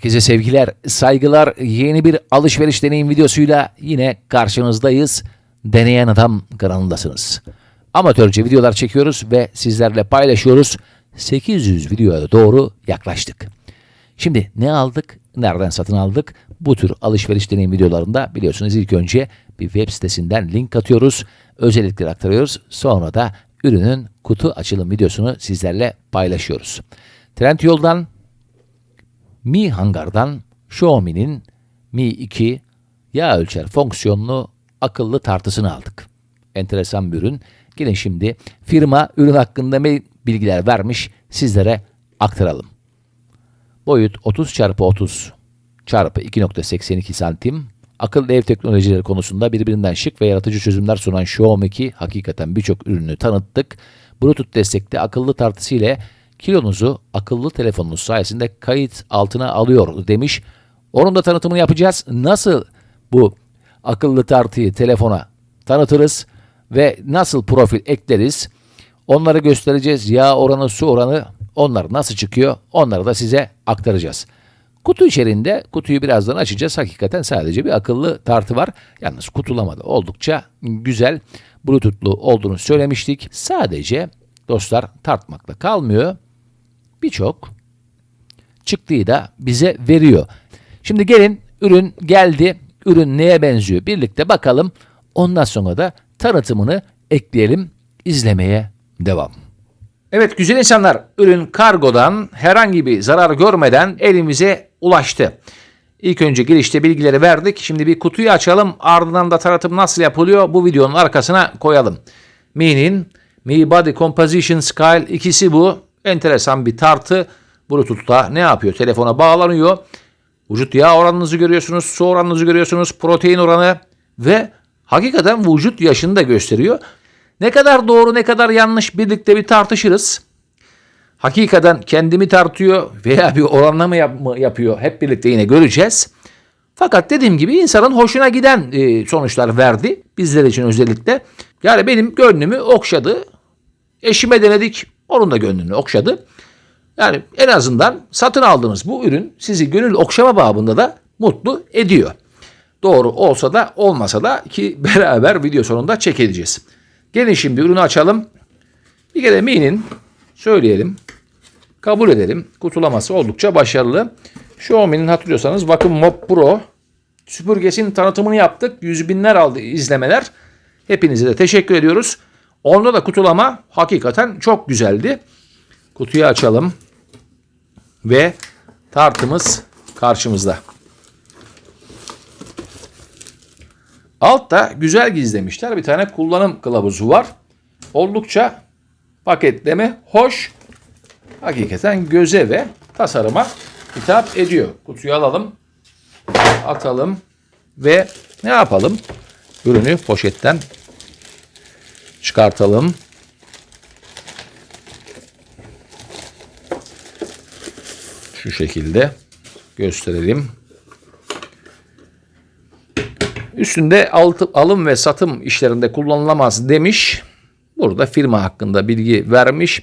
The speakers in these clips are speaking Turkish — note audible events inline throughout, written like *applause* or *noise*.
Herkese sevgiler, saygılar. Yeni bir alışveriş deneyim videosuyla yine karşınızdayız. Deneyen Adam kanalındasınız. Amatörce videolar çekiyoruz ve sizlerle paylaşıyoruz. 800 videoya doğru yaklaştık. Şimdi ne aldık, nereden satın aldık? Bu tür alışveriş deneyim videolarında biliyorsunuz ilk önce bir web sitesinden link atıyoruz. Özellikleri aktarıyoruz. Sonra da ürünün kutu açılım videosunu sizlerle paylaşıyoruz. Trendyol'dan Mi Hangar'dan Xiaomi'nin Mi 2 yağ ölçer fonksiyonlu akıllı tartısını aldık. Enteresan bir ürün. Gelin şimdi firma ürün hakkında ne bilgiler vermiş sizlere aktaralım. Boyut 30 çarpı 30 çarpı 2.82 santim. Akıllı ev teknolojileri konusunda birbirinden şık ve yaratıcı çözümler sunan Xiaomi 2 hakikaten birçok ürünü tanıttık. Bluetooth destekli akıllı tartısı ile kilonuzu akıllı telefonunuz sayesinde kayıt altına alıyor demiş. Onun da tanıtımını yapacağız. Nasıl bu akıllı tartıyı telefona tanıtırız ve nasıl profil ekleriz? Onları göstereceğiz. Yağ oranı, su oranı onlar nasıl çıkıyor? Onları da size aktaracağız. Kutu içerisinde kutuyu birazdan açacağız. Hakikaten sadece bir akıllı tartı var. Yalnız kutulamada oldukça güzel. Bluetooth'lu olduğunu söylemiştik. Sadece dostlar tartmakla kalmıyor. Birçok çıktığı da bize veriyor. Şimdi gelin ürün geldi. Ürün neye benziyor? Birlikte bakalım. Ondan sonra da tanıtımını ekleyelim. İzlemeye devam. Evet güzel insanlar ürün kargodan herhangi bir zarar görmeden elimize ulaştı. İlk önce girişte bilgileri verdik. Şimdi bir kutuyu açalım. Ardından da tanıtım nasıl yapılıyor bu videonun arkasına koyalım. Mi'nin Mi Body Composition Scale ikisi bu. Enteresan bir tartı. Bluetooth'ta ne yapıyor? Telefona bağlanıyor. Vücut yağ oranınızı görüyorsunuz, su oranınızı görüyorsunuz, protein oranı ve hakikaten vücut yaşını da gösteriyor. Ne kadar doğru ne kadar yanlış birlikte bir tartışırız. Hakikaten kendimi tartıyor veya bir oranlama yap mı yapıyor hep birlikte yine göreceğiz. Fakat dediğim gibi insanın hoşuna giden e, sonuçlar verdi bizler için özellikle. Yani benim gönlümü okşadı. Eşime denedik onun da gönlünü okşadı. Yani en azından satın aldığınız bu ürün sizi gönül okşama babında da mutlu ediyor. Doğru olsa da olmasa da ki *laughs* beraber video sonunda check edeceğiz. Gelin şimdi ürünü açalım. Bir kere Mi'nin söyleyelim. Kabul edelim. Kutulaması oldukça başarılı. Xiaomi'nin hatırlıyorsanız Vacuum Mop Pro süpürgesinin tanıtımını yaptık. Yüz binler aldı izlemeler. Hepinize de teşekkür ediyoruz. Onda da kutulama hakikaten çok güzeldi. Kutuyu açalım. Ve tartımız karşımızda. Altta güzel gizlemişler. Bir tane kullanım kılavuzu var. Oldukça paketleme hoş. Hakikaten göze ve tasarıma hitap ediyor. Kutuyu alalım. Atalım. Ve ne yapalım? Ürünü poşetten çıkartalım. Şu şekilde gösterelim. Üstünde alım ve satım işlerinde kullanılamaz demiş. Burada firma hakkında bilgi vermiş.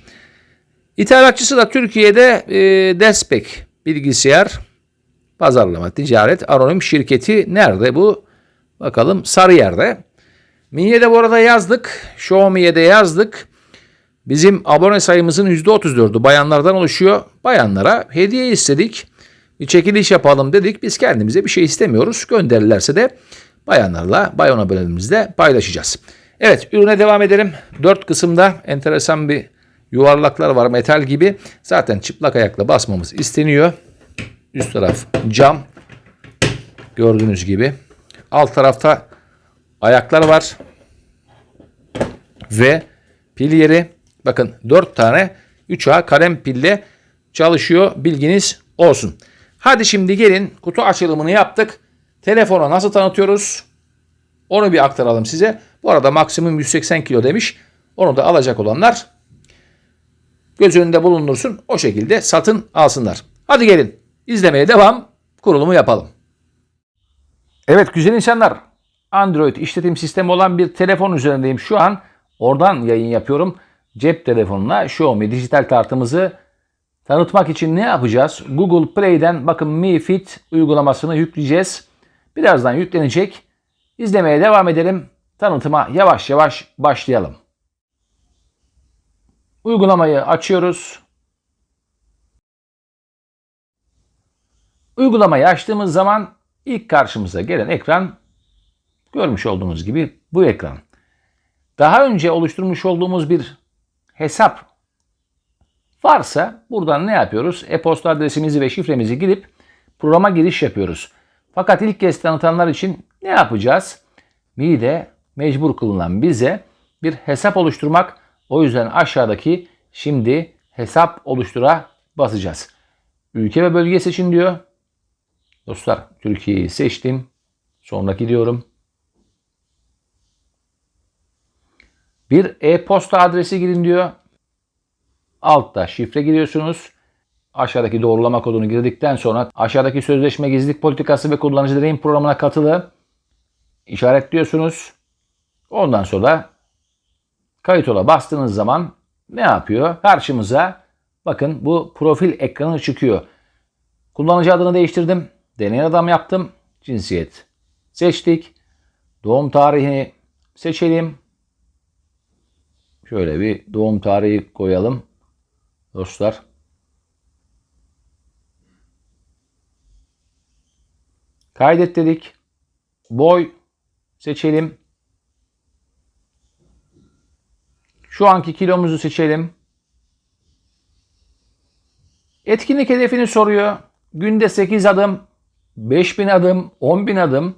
İthalatçısı da Türkiye'de e, Despek bilgisayar pazarlama ticaret anonim şirketi nerede bu? Bakalım Sarıyer'de. Mi'ye de bu arada yazdık. Xiaomi'ye de yazdık. Bizim abone sayımızın %34'ü bayanlardan oluşuyor. Bayanlara hediye istedik. Bir çekiliş yapalım dedik. Biz kendimize bir şey istemiyoruz. Gönderirlerse de bayanlarla, bayan abonelerimizle paylaşacağız. Evet ürüne devam edelim. Dört kısımda enteresan bir yuvarlaklar var metal gibi. Zaten çıplak ayakla basmamız isteniyor. Üst taraf cam. Gördüğünüz gibi. Alt tarafta ayaklar var. Ve pil yeri. Bakın 4 tane 3A kalem pille çalışıyor. Bilginiz olsun. Hadi şimdi gelin kutu açılımını yaptık. Telefona nasıl tanıtıyoruz? Onu bir aktaralım size. Bu arada maksimum 180 kilo demiş. Onu da alacak olanlar göz önünde bulundursun. O şekilde satın alsınlar. Hadi gelin izlemeye devam. Kurulumu yapalım. Evet güzel insanlar. Android işletim sistemi olan bir telefon üzerindeyim şu an. Oradan yayın yapıyorum. Cep telefonuna Xiaomi dijital tartımızı tanıtmak için ne yapacağız? Google Play'den bakın Mi Fit uygulamasını yükleyeceğiz. Birazdan yüklenecek. İzlemeye devam edelim. Tanıtıma yavaş yavaş başlayalım. Uygulamayı açıyoruz. Uygulamayı açtığımız zaman ilk karşımıza gelen ekran görmüş olduğunuz gibi bu ekran. Daha önce oluşturmuş olduğumuz bir hesap varsa buradan ne yapıyoruz? E-posta adresimizi ve şifremizi girip programa giriş yapıyoruz. Fakat ilk kez tanıtanlar için ne yapacağız? MI'de mecbur kılınan bize bir hesap oluşturmak. O yüzden aşağıdaki şimdi hesap oluştura basacağız. Ülke ve bölge seçin diyor. Dostlar Türkiye'yi seçtim. Sonraki diyorum. Bir e-posta adresi girin diyor. Altta şifre giriyorsunuz. Aşağıdaki doğrulama kodunu girdikten sonra aşağıdaki sözleşme gizlilik politikası ve kullanıcı deneyim programına katılı işaretliyorsunuz. Ondan sonra kayıt ola bastığınız zaman ne yapıyor? Karşımıza bakın bu profil ekranı çıkıyor. Kullanıcı adını değiştirdim. Deneyen adam yaptım. Cinsiyet seçtik. Doğum tarihini seçelim. Şöyle bir doğum tarihi koyalım. Dostlar. Kaydet dedik. Boy seçelim. Şu anki kilomuzu seçelim. Etkinlik hedefini soruyor. Günde 8 adım, 5000 adım, 10.000 adım.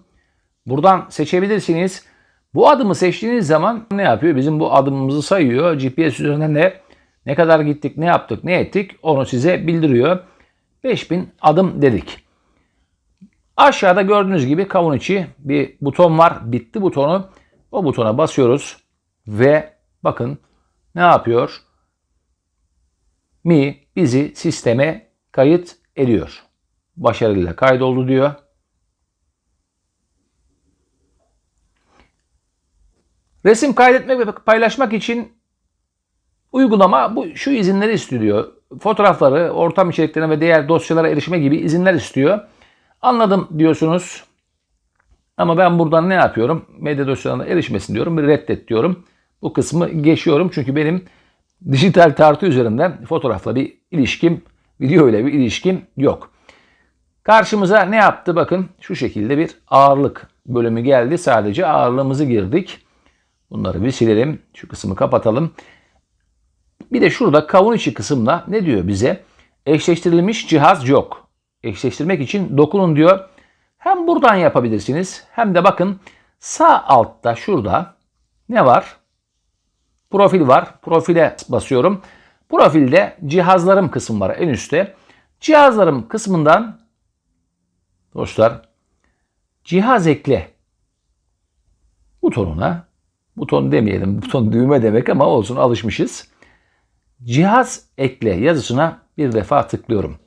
Buradan seçebilirsiniz. Bu adımı seçtiğiniz zaman ne yapıyor? Bizim bu adımımızı sayıyor. GPS üzerinden de ne kadar gittik, ne yaptık, ne ettik onu size bildiriyor. 5000 adım dedik. Aşağıda gördüğünüz gibi kavun içi bir buton var. Bitti butonu. O butona basıyoruz ve bakın ne yapıyor? Mi bizi sisteme kayıt ediyor. Başarıyla kaydoldu diyor. Resim kaydetmek ve paylaşmak için uygulama bu şu izinleri istiyor. Fotoğrafları, ortam içeriklerine ve diğer dosyalara erişime gibi izinler istiyor. Anladım diyorsunuz. Ama ben buradan ne yapıyorum? Medya dosyalarına erişmesin diyorum. Bir reddet diyorum. Bu kısmı geçiyorum. Çünkü benim dijital tartı üzerinden fotoğrafla bir ilişkim, video ile bir ilişkim yok. Karşımıza ne yaptı? Bakın şu şekilde bir ağırlık bölümü geldi. Sadece ağırlığımızı girdik. Bunları bir silelim. Şu kısmı kapatalım. Bir de şurada kavun içi kısımda ne diyor bize? Eşleştirilmiş cihaz yok. Eşleştirmek için dokunun diyor. Hem buradan yapabilirsiniz hem de bakın sağ altta şurada ne var? Profil var. Profile basıyorum. Profilde cihazlarım kısım var en üstte. Cihazlarım kısmından dostlar cihaz ekle butonuna buton demeyelim buton düğme demek ama olsun alışmışız. Cihaz ekle yazısına bir defa tıklıyorum.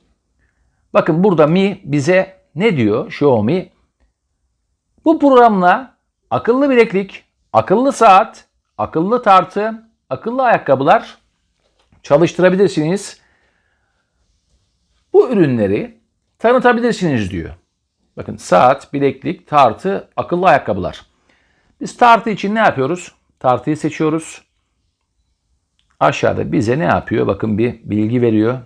Bakın burada Mi bize ne diyor Xiaomi? Bu programla akıllı bileklik, akıllı saat, akıllı tartı, akıllı ayakkabılar çalıştırabilirsiniz. Bu ürünleri tanıtabilirsiniz diyor. Bakın saat, bileklik, tartı, akıllı ayakkabılar. Biz tartı için ne yapıyoruz? Tartıyı seçiyoruz. Aşağıda bize ne yapıyor? Bakın bir bilgi veriyor.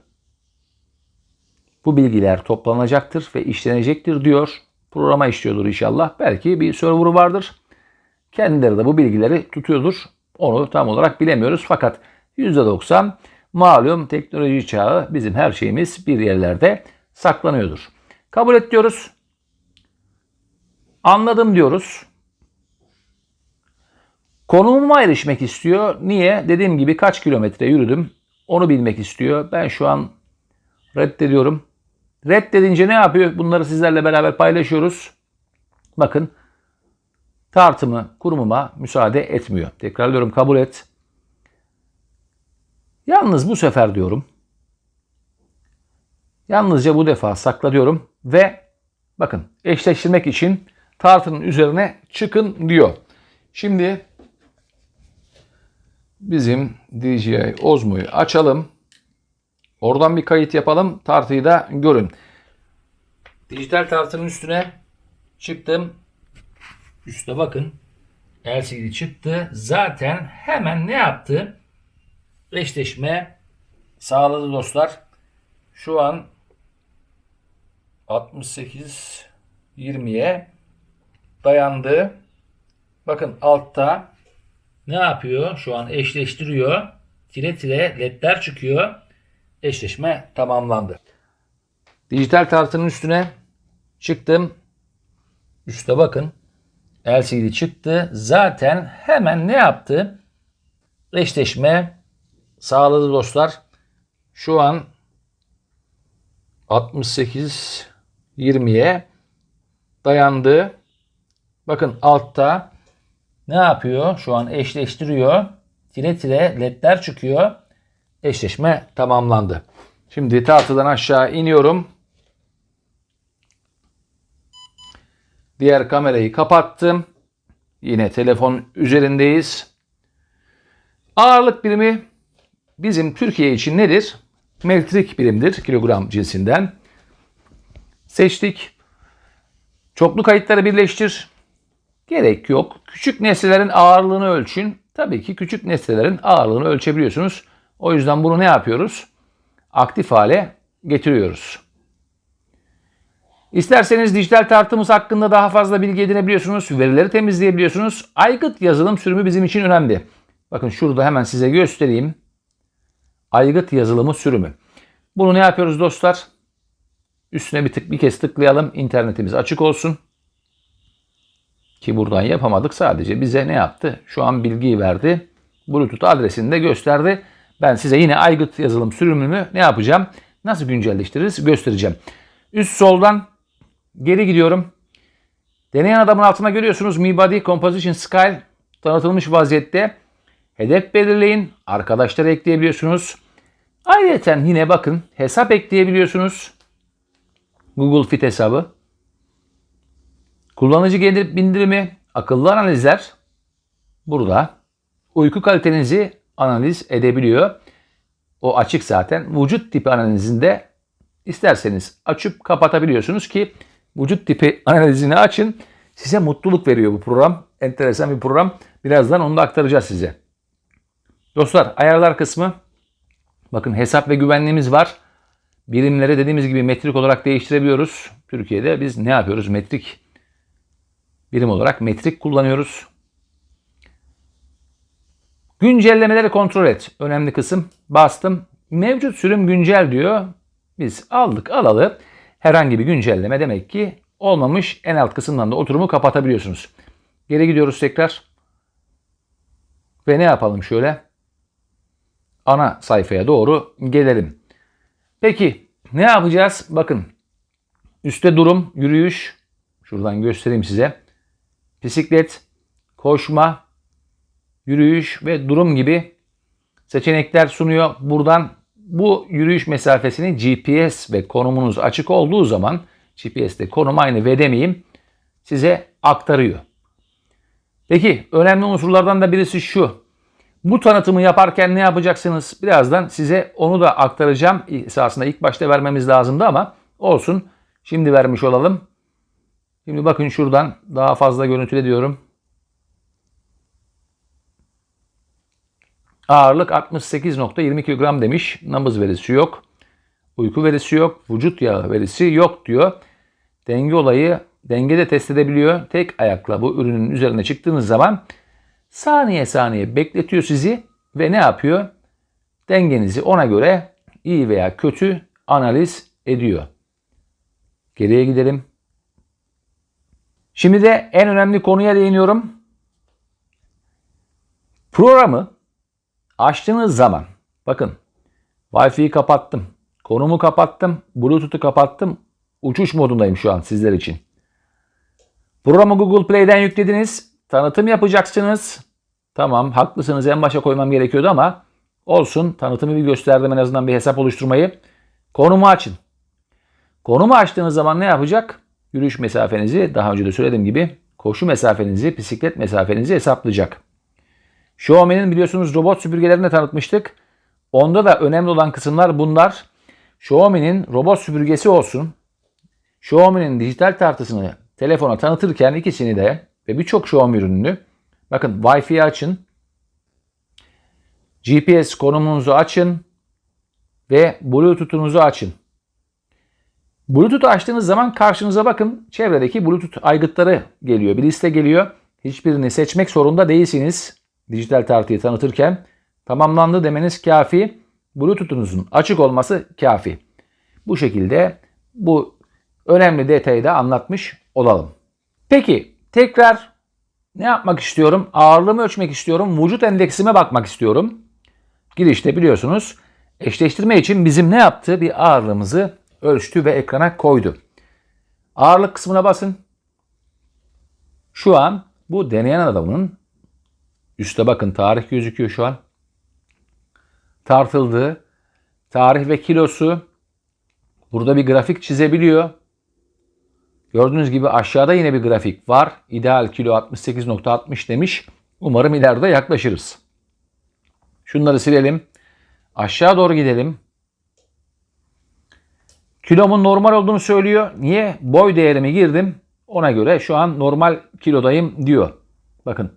Bu bilgiler toplanacaktır ve işlenecektir diyor. Programa işliyordur inşallah. Belki bir server'ı vardır. Kendileri de bu bilgileri tutuyordur. Onu tam olarak bilemiyoruz. Fakat %90 malum teknoloji çağı bizim her şeyimiz bir yerlerde saklanıyordur. Kabul et diyoruz. Anladım diyoruz. Konumuma erişmek istiyor. Niye? Dediğim gibi kaç kilometre yürüdüm onu bilmek istiyor. Ben şu an reddediyorum. Reddedince ne yapıyor? Bunları sizlerle beraber paylaşıyoruz. Bakın tartımı kurumuma müsaade etmiyor. Tekrarlıyorum kabul et. Yalnız bu sefer diyorum. Yalnızca bu defa sakla diyorum ve bakın eşleştirmek için tartının üzerine çıkın diyor. Şimdi bizim DJI Osmo'yu açalım. Oradan bir kayıt yapalım. Tartıyı da görün. Dijital tartının üstüne çıktım. Üste bakın. LCD çıktı. Zaten hemen ne yaptı? Eşleşme sağladı dostlar. Şu an 68 20'ye dayandı. Bakın altta ne yapıyor? Şu an eşleştiriyor. Tire tire ledler çıkıyor. Eşleşme tamamlandı. Dijital tartının üstüne çıktım. Üste bakın. LCD çıktı. Zaten hemen ne yaptı? Eşleşme sağladı dostlar. Şu an 68 20'ye dayandı. Bakın altta ne yapıyor? Şu an eşleştiriyor. Tire tire ledler çıkıyor. Eşleşme tamamlandı. Şimdi tahtadan aşağı iniyorum. Diğer kamerayı kapattım. Yine telefon üzerindeyiz. Ağırlık birimi bizim Türkiye için nedir? Metrik birimdir kilogram cinsinden. Seçtik. Çoklu kayıtları birleştir. Gerek yok. Küçük nesnelerin ağırlığını ölçün. Tabii ki küçük nesnelerin ağırlığını ölçebiliyorsunuz. O yüzden bunu ne yapıyoruz? Aktif hale getiriyoruz. İsterseniz dijital tartımız hakkında daha fazla bilgi edinebiliyorsunuz. Verileri temizleyebiliyorsunuz. Aygıt yazılım sürümü bizim için önemli. Bakın şurada hemen size göstereyim. Aygıt yazılımı sürümü. Bunu ne yapıyoruz dostlar? Üstüne bir tık bir kez tıklayalım. İnternetimiz açık olsun. Ki buradan yapamadık. Sadece bize ne yaptı? Şu an bilgiyi verdi. Bluetooth adresini de gösterdi. Ben size yine aygıt yazılım sürümünü ne yapacağım? Nasıl güncelleştiririz göstereceğim. Üst soldan geri gidiyorum. Deneyen adamın altına görüyorsunuz Mi Body Composition Scale tanıtılmış vaziyette. Hedef belirleyin. Arkadaşları ekleyebiliyorsunuz. Ayrıca yine bakın hesap ekleyebiliyorsunuz. Google Fit hesabı. Kullanıcı gelir bindirimi, akıllı analizler burada. Uyku kalitenizi analiz edebiliyor. O açık zaten. Vücut tipi analizinde isterseniz açıp kapatabiliyorsunuz ki vücut tipi *laughs* analizini açın. Size mutluluk veriyor bu program. Enteresan bir program. Birazdan onu da aktaracağız size. Dostlar ayarlar kısmı. Bakın hesap ve güvenliğimiz var. Birimleri dediğimiz gibi metrik olarak değiştirebiliyoruz. Türkiye'de biz ne yapıyoruz? Metrik birim olarak metrik kullanıyoruz. Güncellemeleri kontrol et. Önemli kısım. Bastım. Mevcut sürüm güncel diyor. Biz aldık alalı. Herhangi bir güncelleme demek ki olmamış. En alt kısımdan da oturumu kapatabiliyorsunuz. Geri gidiyoruz tekrar. Ve ne yapalım şöyle? Ana sayfaya doğru gelelim. Peki ne yapacağız? Bakın üstte durum, yürüyüş. Şuradan göstereyim size. Bisiklet, koşma, yürüyüş ve durum gibi seçenekler sunuyor. Buradan bu yürüyüş mesafesini GPS ve konumunuz açık olduğu zaman GPS'te konum aynı ve demeyeyim size aktarıyor. Peki önemli unsurlardan da birisi şu. Bu tanıtımı yaparken ne yapacaksınız? Birazdan size onu da aktaracağım. Esasında ilk başta vermemiz lazımdı ama olsun. Şimdi vermiş olalım. Şimdi bakın şuradan daha fazla görüntüle diyorum. Ağırlık 68.20 kilogram demiş. Nabız verisi yok. Uyku verisi yok. Vücut yağı verisi yok diyor. Denge olayı denge de test edebiliyor. Tek ayakla bu ürünün üzerine çıktığınız zaman saniye saniye bekletiyor sizi ve ne yapıyor? Dengenizi ona göre iyi veya kötü analiz ediyor. Geriye gidelim. Şimdi de en önemli konuya değiniyorum. Programı açtığınız zaman bakın Wi-Fi'yi kapattım. Konumu kapattım. Bluetooth'u kapattım. Uçuş modundayım şu an sizler için. Programı Google Play'den yüklediniz. Tanıtım yapacaksınız. Tamam haklısınız en başa koymam gerekiyordu ama olsun. Tanıtımı bir gösterdim en azından bir hesap oluşturmayı. Konumu açın. Konumu açtığınız zaman ne yapacak? Yürüyüş mesafenizi daha önce de söylediğim gibi koşu mesafenizi, bisiklet mesafenizi hesaplayacak. Xiaomi'nin biliyorsunuz robot süpürgelerini de tanıtmıştık. Onda da önemli olan kısımlar bunlar. Xiaomi'nin robot süpürgesi olsun. Xiaomi'nin dijital tartısını telefona tanıtırken ikisini de ve birçok Xiaomi ürününü bakın Wi-Fi açın. GPS konumunuzu açın ve Bluetooth'unuzu açın. Bluetooth açtığınız zaman karşınıza bakın çevredeki Bluetooth aygıtları geliyor. Bir liste geliyor. Hiçbirini seçmek zorunda değilsiniz. Dijital tartıyı tanıtırken tamamlandı demeniz kafi. Bluetooth'unuzun açık olması kafi. Bu şekilde bu önemli detayı da anlatmış olalım. Peki tekrar ne yapmak istiyorum? Ağırlığımı ölçmek istiyorum. Vücut endeksime bakmak istiyorum. Girişte biliyorsunuz eşleştirme için bizim ne yaptı? Bir ağırlığımızı ölçtü ve ekrana koydu. Ağırlık kısmına basın. Şu an bu deneyen adamın üstte bakın tarih gözüküyor şu an. Tartıldığı tarih ve kilosu burada bir grafik çizebiliyor. Gördüğünüz gibi aşağıda yine bir grafik var. İdeal kilo 68.60 demiş. Umarım ileride yaklaşırız. Şunları silelim. Aşağı doğru gidelim. Kilomun normal olduğunu söylüyor. Niye? Boy değerimi girdim. Ona göre şu an normal kilodayım diyor. Bakın.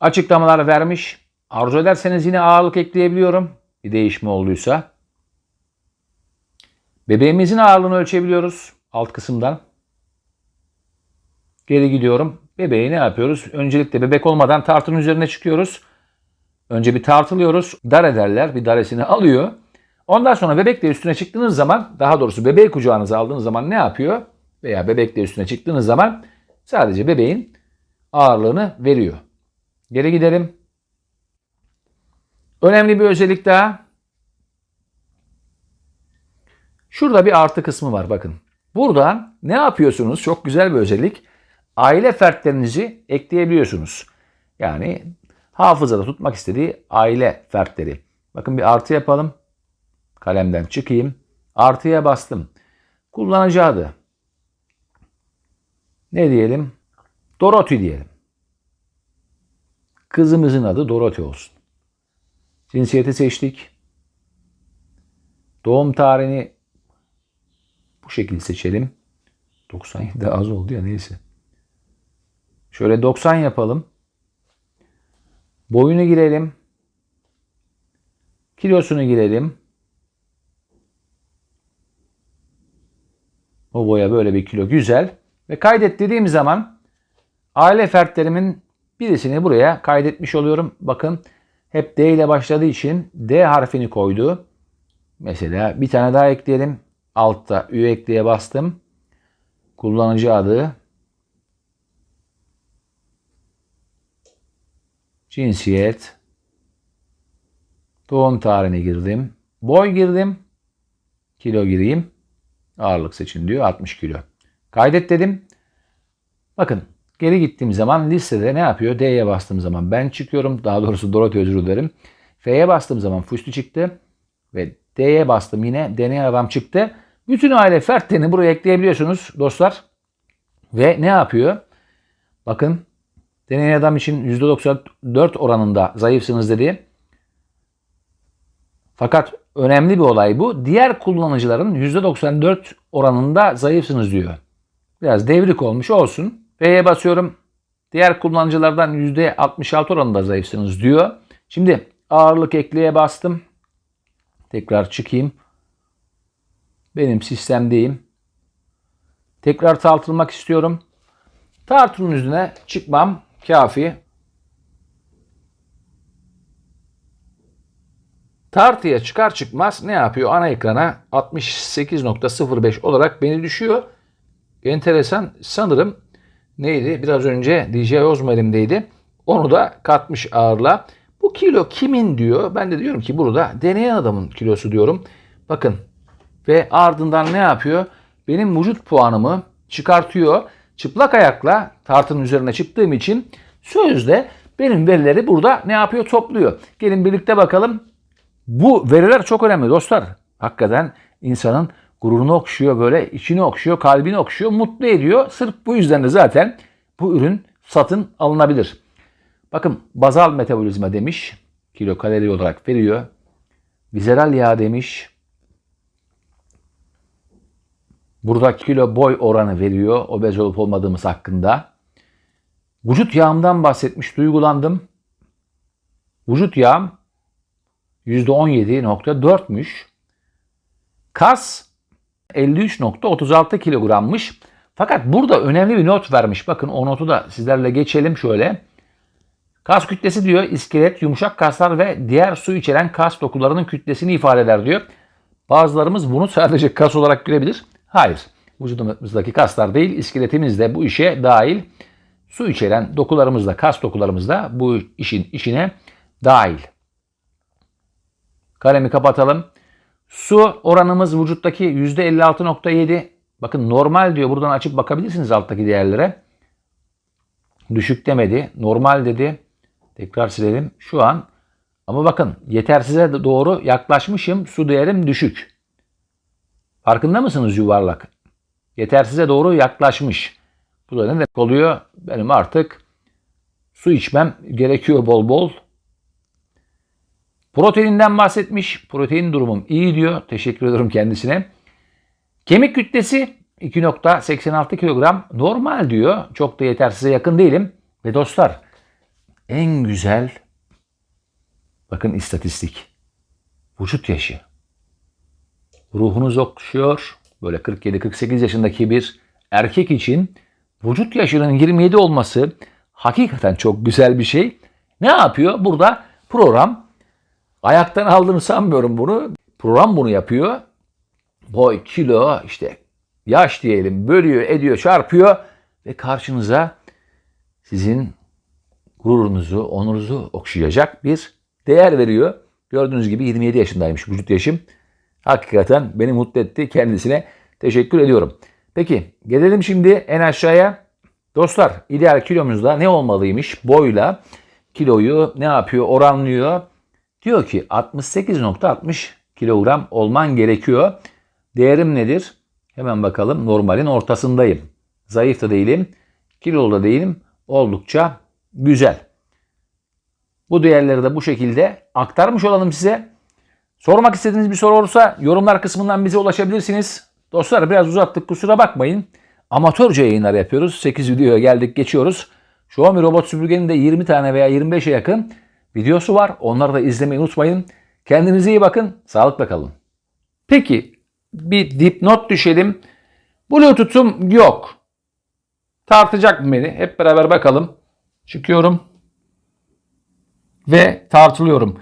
Açıklamalar vermiş. Arzu ederseniz yine ağırlık ekleyebiliyorum. Bir değişme olduysa. Bebeğimizin ağırlığını ölçebiliyoruz alt kısımdan. Geri gidiyorum. Bebeği ne yapıyoruz? Öncelikle bebek olmadan tartının üzerine çıkıyoruz. Önce bir tartılıyoruz. Dar ederler. Bir daresini alıyor. Ondan sonra bebekle üstüne çıktığınız zaman, daha doğrusu bebeği kucağınıza aldığınız zaman ne yapıyor? Veya bebekle üstüne çıktığınız zaman sadece bebeğin ağırlığını veriyor. Geri gidelim. Önemli bir özellik daha. Şurada bir artı kısmı var bakın. Buradan ne yapıyorsunuz? Çok güzel bir özellik. Aile fertlerinizi ekleyebiliyorsunuz. Yani hafızada tutmak istediği aile fertleri. Bakın bir artı yapalım. Kalemden çıkayım. Artıya bastım. Kullanıcı adı. Ne diyelim? Dorothy diyelim. Kızımızın adı Dorothy olsun. Cinsiyeti seçtik. Doğum tarihini bu şekilde seçelim. 97 az oldu ya neyse. Şöyle 90 yapalım. Boyunu girelim. Kilosunu girelim. O boya böyle bir kilo güzel. Ve kaydet dediğim zaman aile fertlerimin birisini buraya kaydetmiş oluyorum. Bakın hep D ile başladığı için D harfini koydu. Mesela bir tane daha ekleyelim. Altta Ü ekleye bastım. Kullanıcı adı. Cinsiyet. Doğum tarihini girdim. Boy girdim. Kilo gireyim. Ağırlık seçin diyor 60 kilo. Kaydet dedim. Bakın geri gittiğim zaman listede ne yapıyor? D'ye bastığım zaman ben çıkıyorum. Daha doğrusu Dorothy özür dilerim. F'ye bastığım zaman Füstü çıktı. Ve D'ye bastım yine deney adam çıktı. Bütün aile fertlerini buraya ekleyebiliyorsunuz dostlar. Ve ne yapıyor? Bakın deney adam için %94 oranında zayıfsınız dedi. Fakat önemli bir olay bu. Diğer kullanıcıların %94 oranında zayıfsınız diyor. Biraz devrik olmuş olsun. F'ye basıyorum. Diğer kullanıcılardan %66 oranında zayıfsınız diyor. Şimdi ağırlık ekleye bastım. Tekrar çıkayım. Benim sistemdeyim. Tekrar tartılmak istiyorum. Tartının üzerine çıkmam kafi. Tartıya çıkar çıkmaz ne yapıyor? Ana ekrana 68.05 olarak beni düşüyor. Enteresan sanırım neydi? Biraz önce DJ Ozma elimdeydi. Onu da katmış ağırla. Bu kilo kimin diyor. Ben de diyorum ki burada deneyen adamın kilosu diyorum. Bakın ve ardından ne yapıyor? Benim vücut puanımı çıkartıyor. Çıplak ayakla tartının üzerine çıktığım için sözde benim verileri burada ne yapıyor? Topluyor. Gelin birlikte bakalım. Bu veriler çok önemli dostlar. Hakikaten insanın gururunu okşuyor böyle, içini okşuyor, kalbini okşuyor, mutlu ediyor. Sırf bu yüzden de zaten bu ürün satın alınabilir. Bakın bazal metabolizma demiş. kilo kalori olarak veriyor. Vizeral yağ demiş. Burada kilo boy oranı veriyor obez olup olmadığımız hakkında. Vücut yağımdan bahsetmiş, duygulandım. Vücut yağım %17.4'müş. Kas 53.36 kilogrammış. Fakat burada önemli bir not vermiş. Bakın o notu da sizlerle geçelim şöyle. Kas kütlesi diyor iskelet, yumuşak kaslar ve diğer su içeren kas dokularının kütlesini ifade eder diyor. Bazılarımız bunu sadece kas olarak görebilir. Hayır. Vücudumuzdaki kaslar değil, iskeletimiz de bu işe dahil. Su içeren dokularımız da, kas dokularımız da bu işin işine dahil. Kalemi kapatalım. Su oranımız vücuttaki %56.7. Bakın normal diyor. Buradan açıp bakabilirsiniz alttaki değerlere. Düşük demedi. Normal dedi. Tekrar silelim. Şu an ama bakın yetersize doğru yaklaşmışım. Su değerim düşük. Farkında mısınız yuvarlak? Yetersize doğru yaklaşmış. Bu da ne demek oluyor? Benim artık su içmem gerekiyor bol bol. Proteininden bahsetmiş. Protein durumum iyi diyor. Teşekkür ederim kendisine. Kemik kütlesi 2.86 kilogram normal diyor. Çok da yetersize yakın değilim. Ve dostlar en güzel bakın istatistik. Vücut yaşı. Ruhunuz okşuyor. Böyle 47-48 yaşındaki bir erkek için vücut yaşının 27 olması hakikaten çok güzel bir şey. Ne yapıyor? Burada program ayaktan aldığını sanmıyorum bunu. Program bunu yapıyor. Boy, kilo, işte yaş diyelim bölüyor, ediyor, çarpıyor ve karşınıza sizin gururunuzu, onurunuzu okşayacak bir değer veriyor. Gördüğünüz gibi 27 yaşındaymış vücut yaşım. Hakikaten beni mutlu etti. Kendisine teşekkür ediyorum. Peki gelelim şimdi en aşağıya. Dostlar ideal kilomuzda ne olmalıymış? Boyla kiloyu ne yapıyor? Oranlıyor. Diyor ki 68.60 kilogram olman gerekiyor. Değerim nedir? Hemen bakalım. Normalin ortasındayım. Zayıf da değilim. Kilolu da değilim. Oldukça güzel. Bu değerleri de bu şekilde aktarmış olalım size. Sormak istediğiniz bir soru olursa yorumlar kısmından bize ulaşabilirsiniz. Dostlar biraz uzattık kusura bakmayın. Amatörce yayınlar yapıyoruz. 8 videoya geldik geçiyoruz. Xiaomi robot süpürgenin de 20 tane veya 25'e yakın videosu var. Onları da izlemeyi unutmayın. Kendinize iyi bakın. Sağlıkla kalın. Peki bir dipnot düşelim. Bluetooth'um yok. Tartacak mı beni? Hep beraber bakalım. Çıkıyorum. Ve tartılıyorum.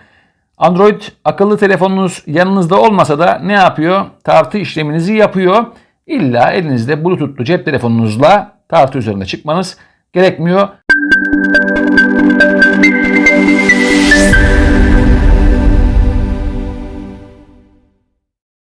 Android akıllı telefonunuz yanınızda olmasa da ne yapıyor? Tartı işleminizi yapıyor. İlla elinizde Bluetooth'lu cep telefonunuzla tartı üzerine çıkmanız gerekmiyor. thank you.